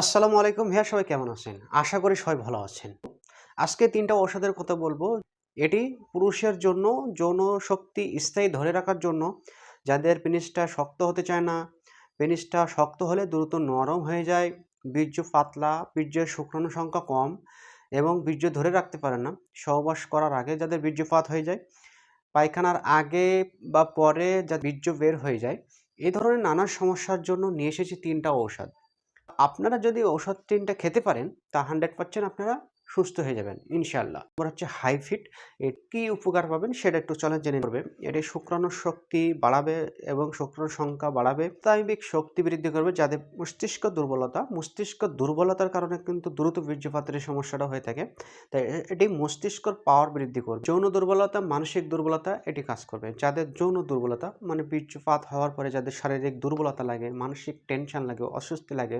আসসালামু আলাইকুম ভাইয়া, সবাই কেমন আছেন? আশা করি সবাই ভালো আছেন। আজকে তিনটা ঔষধের কথা বলব। এটি পুরুষের জন্য যৌন শক্তি স্থায়ী ধরে রাখার জন্য। যাদের পেনিসটা শক্ত হতে চায় না, পেনিসটা শক্ত হলে দ্রুত নরম হয়ে যায়, বীর্য পাতলা, বীর্যের শুক্রাণু সংখ্যা কম এবং বীর্য ধরে রাখতে পারে না। সহবাস করার আগে যাদের বীর্যপাত হয়ে যায়, পায়খানার আগে বা পরে যা বীর্য বের হয়ে যায় এই ধরনের নানা সমস্যার জন্য নিয়ে এসেছি তিনটা ঔষধ। আপনারা যদি ওষুধ তিনটা খেতে পারেন তা হান্ড্রেড পারসেন্ট আপনারা সুস্থ হয়ে যাবেন ইনশাল্লাহ আমার হচ্ছে হাইফিট, এর কী উপকার পাবেন সেটা একটু চলে জেনে নেবে এটি শুক্রাণুর শক্তি বাড়াবে এবং শুক্রাণুর সংখ্যা বাড়াবে। স্নায়বিক শক্তি বৃদ্ধি করবে, যাদের মস্তিষ্ক দুর্বলতা, মস্তিষ্ক দুর্বলতার কারণে কিন্তু দ্রুত বীর্যপাতের সমস্যাটা হয়ে থাকে। তাই এটি মস্তিষ্কর পাওয়ার বৃদ্ধি করবে। যৌন দুর্বলতা, মানসিক দুর্বলতা, এটি কাজ করবে। যাদের যৌন দুর্বলতা মানে বীর্যপাত হওয়ার পরে যাদের শারীরিক দুর্বলতা লাগে, মানসিক টেনশন লাগে, অস্বস্তি লাগে